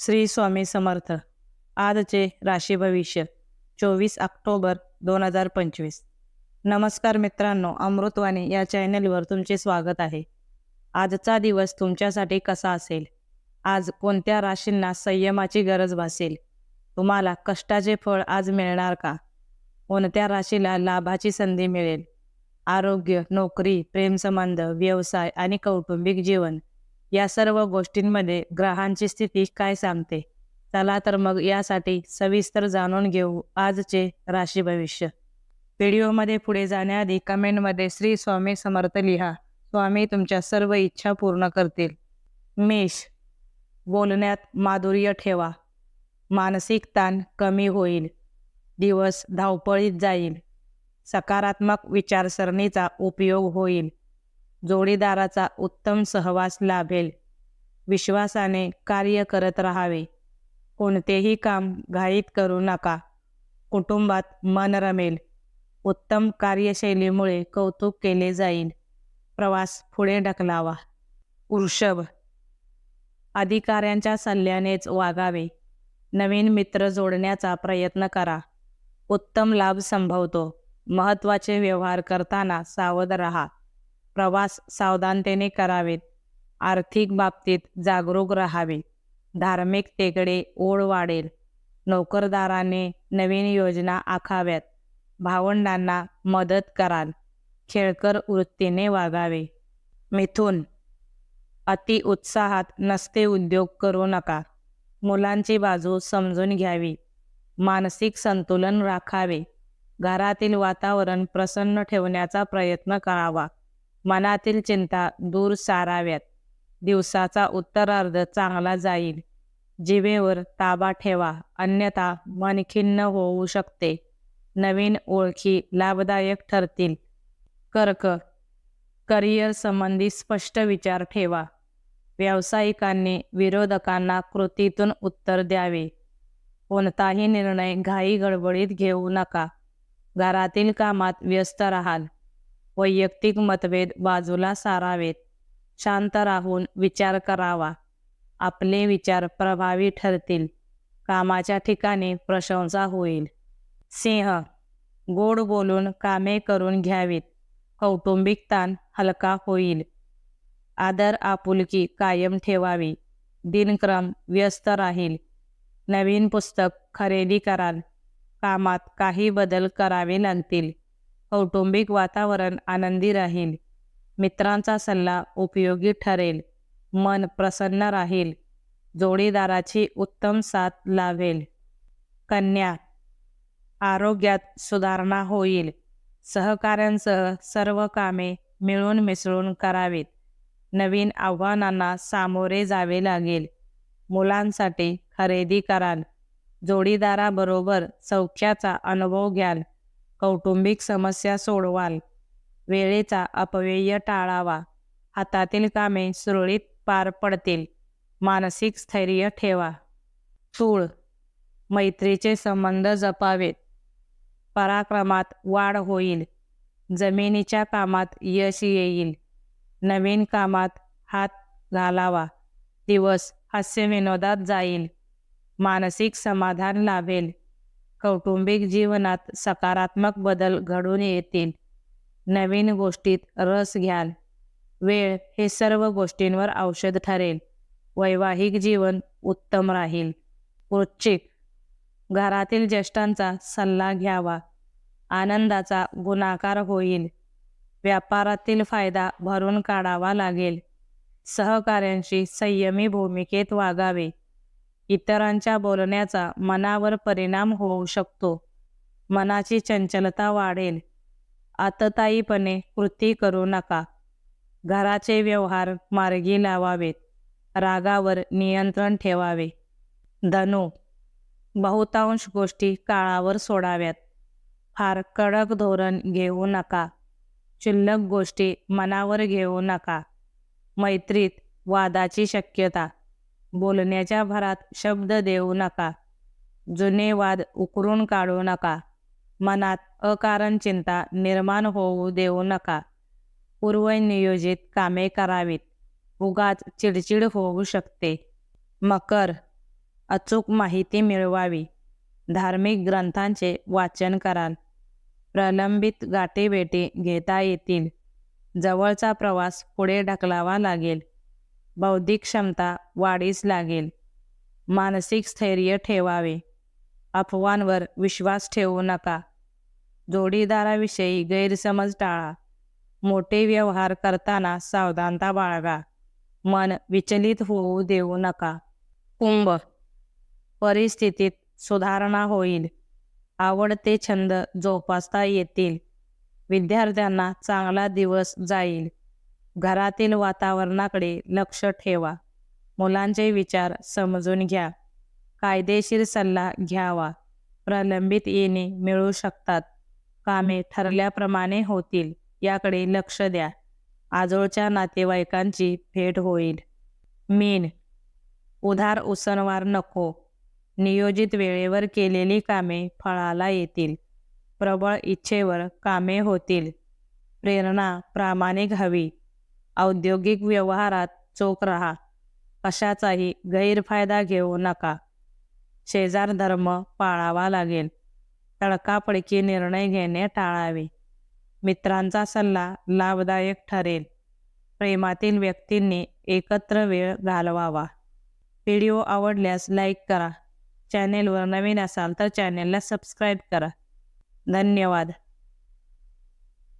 श्री स्वामी समर्थ. आजचे राशी भविष्य चोवीस ऑक्टोबर दोन हजार पंचवीस. नमस्कार मित्रांनो अमृतवाणी या चॅनलवर तुमचे स्वागत आहे. आजचा दिवस तुमच्यासाठी कसा असेल? आज कोणत्या राशींना संयमाची गरज भासेल? तुम्हाला कष्टाचे फळ आज मिळणार का? कोणत्या राशीला लाभाची संधी मिळेल? आरोग्य नोकरी प्रेमसंबंध व्यवसाय आणि कौटुंबिक जीवन या सर्व गोष्टींमध्ये ग्रहांची स्थिती काय सांगते? चला तर मग यासाठी सविस्तर जाणून घेऊ आजचे राशी भविष्य. व्हिडिओमध्ये पुढे जाण्याआधी कमेंटमध्ये श्री स्वामी समर्थ लिहा. स्वामी तुमच्या सर्व इच्छा पूर्ण करतील. मेष बोलण्यात माधुर्य ठेवा. मानसिक ताण कमी होईल. दिवस धावपळीत जाईल. सकारात्मक विचारसरणीचा उपयोग होईल. जोडीदाराचा उत्तम सहवास लाभेल. विश्वासाने कार्य करत राहावे. कोणतेही काम घाईत करू नका. कुटुंबात मन रमेल. उत्तम कार्यशैलीमुळे कौतुक केले जाईल. प्रवास पुढे ढकलावा. वृषभ. अधिकाऱ्यांच्या सल्ल्यानेच वागावे. नवीन मित्र जोडण्याचा प्रयत्न करा. उत्तम लाभ संभवतो. महत्त्वाचे व्यवहार करताना सावध राहा. प्रवास सावधानतेने करावेत. आर्थिक बाबतीत जागरूक राहावे. धार्मिकतेकडे ओढ वाढेल. नोकरदाराने नवीन योजना आखाव्यात. भावंडांना मदत कराल. खेळकर वृत्तीने वागावे. मिथून अति उत्साहात नसते उद्योग करू नका. मुलांची बाजू समजून घ्यावी. मानसिक संतुलन राखावे. घरातील वातावरण प्रसन्न ठेवण्याचा प्रयत्न करावा. मनातील चिंता दूर साराव्यात. दिवसाचा उत्तरार्ध चांगला जाईल. जिवेवर ताबा ठेवा. अन्यथा मन खिन्न होऊ शकते. नवीन ओळखी लाभदायक ठरतील. कर्क करिअर संबंधी स्पष्ट विचार ठेवा. व्यावसायिकांनी विरोधकांना कृतीतून उत्तर द्यावे. कोणताही निर्णय घाई गडबडीत घेऊ नका. घरातील कामात व्यस्त राहाल. वैयक्तिक मतभेद बाजूला सारावेत. शांत राहून विचार करावा. आपले विचार प्रभावी ठरतील. कामाच्या ठिकाणी प्रशंसा होईल. सिंह गोड बोलून कामे करून घ्यावीत. कौटुंबिक ताण हलका होईल. आदर आपुलकी कायम ठेवावी. दिनक्रम व्यस्त राहील. नवीन पुस्तक खरेदी कराल. कामात काही बदल करावे लागतील. कौटुंबिक वातावरण आनंदी राहील. मित्रांचा सल्ला उपयोगी ठरेल. मन प्रसन्न राहील. जोडीदाराची उत्तम साथ लावेल. कन्या आरोग्यात सुधारणा होईल. सहकाऱ्यांसह सर्व कामे मिळून मिसळून करावीत. नवीन आव्हानांना सामोरे जावे लागेल. मुलांसाठी खरेदी कराल. जोडीदाराबरोबर सौख्याचा अनुभव घ्याल. कौटुंबिक समस्या सोडवाल. वेळेचा अपव्यय टाळावा. हातातील कामे सुरळीत पार पडतील. मानसिक स्थैर्य ठेवा. चूळ मैत्रीचे संबंध जपावेत. पराक्रमात वाढ होईल. जमिनीच्या कामात यश येईल. नवीन कामात हात घालावा. दिवस हास्यविनोदात जाईल. मानसिक समाधान लाभेल. कौटुंबिक जीवनात सकारात्मक बदल घडून येतील. नवीन गोष्टीत रस घ्याल. वेळ हे सर्व गोष्टींवर औषध ठरेल. वैवाहिक जीवन उत्तम राहील. वृश्चिक घरातील ज्येष्ठांचा सल्ला घ्यावा. आनंदाचा गुणाकार होईल. व्यापारातील फायदा भरून काढावा लागेल. सहकाऱ्यांशी संयमी भूमिकेत वागावे. इतरांच्या बोलण्याचा मनावर परिणाम होऊ शकतो. मनाची चंचलता वाढेल. आतताईपणे कृती करू नका. घराचे व्यवहार मार्गी लावावेत. रागावर नियंत्रण ठेवावे. धनु बहुतांश गोष्टी काळावर सोडाव्यात. फार कडक धोरण घेऊ नका. क्षुल्लक गोष्टी मनावर घेऊ नका. मैत्रीत वादाची शक्यता. बोलण्याच्या भरात शब्द देऊ नका. जुने वाद उकरून काढू नका. मनात अकारण चिंता निर्माण होऊ देऊ नका. पूर्वनियोजित कामे करावीत. उगाच चिडचिड होऊ शकते. मकर. अचूक माहिती मिळवावी. धार्मिक ग्रंथांचे वाचन कराल. प्रलंबित गाठीभेटी घेता येतील. जवळचा प्रवास पुढे ढकलावा लागेल. बौद्धिक क्षमता वाढीस लागेल. मानसिक स्थैर्य ठेवावे. अफवांवर विश्वास ठेवू नका. जोडीदाराविषयी गैरसमज टाळा. मोठे व्यवहार करताना सावधानता बाळगा. मन विचलित होऊ देऊ नका. कुंभ. परिस्थितीत सुधारणा होईल. आवडते छंद जोपासता येतील. विद्यार्थ्यांना चांगला दिवस जाईल. घरातील वातावरणाकडे लक्ष ठेवा. मुलांचे विचार समजून घ्या. कायदेशीर सल्ला घ्यावा. प्रलंबित येणे मिळू शकतात. कामे ठरल्याप्रमाणे होतील याकडे लक्ष द्या. आजोळच्या नातेवाईकांची भेट होईल. मीन उधार उसनवार नको. नियोजित वेळेवर केलेली कामे फळाला येतील. प्रबळ इच्छेवर कामे होतील. प्रेरणा प्रामाणिक हवी. औद्योगिक व्यवहारात चोख राहा. कशाचाही गैरफायदा घेऊ नका. शेजार धर्म पाळावा लागेल. तडकाफडकी निर्णय घेणे टाळावे. मित्रांचा सल्ला लाभदायक ठरेल. प्रेमातील व्यक्तींनी एकत्र वेळ घालवावा. व्हिडिओ आवडल्यास लाईक करा. चॅनेलवर नवीन असाल तर चॅनेलला सबस्क्राईब करा. धन्यवाद.